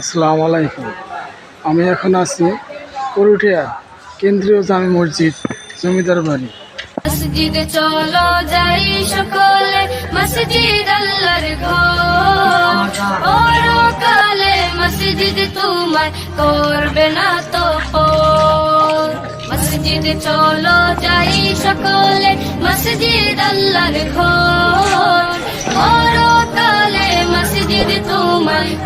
আসসালামু আলাইকুম। আমি এখন আছি করুটিয়া কেন্দ্রীয় জামি মসজিদ, জমিদার বাড়ি। যাই সকলে, মসজিদ করবে না তো চলো যাই সকলে, মসজিদ আল্লাহর ঘর।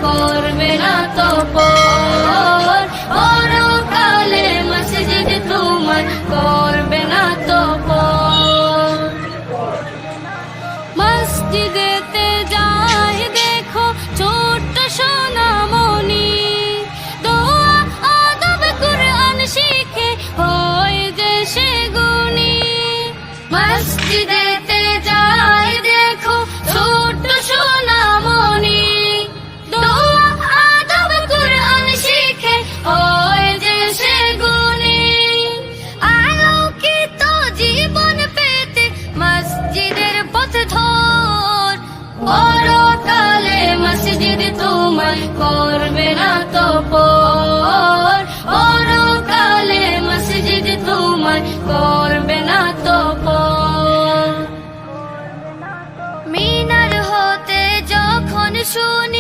করবে না তো পরকালে মসজিদ তোমায় করবে না তো পর পরকালে মসজিদ তোমায় করবে না তো পর মিনার হতে যখন শুনি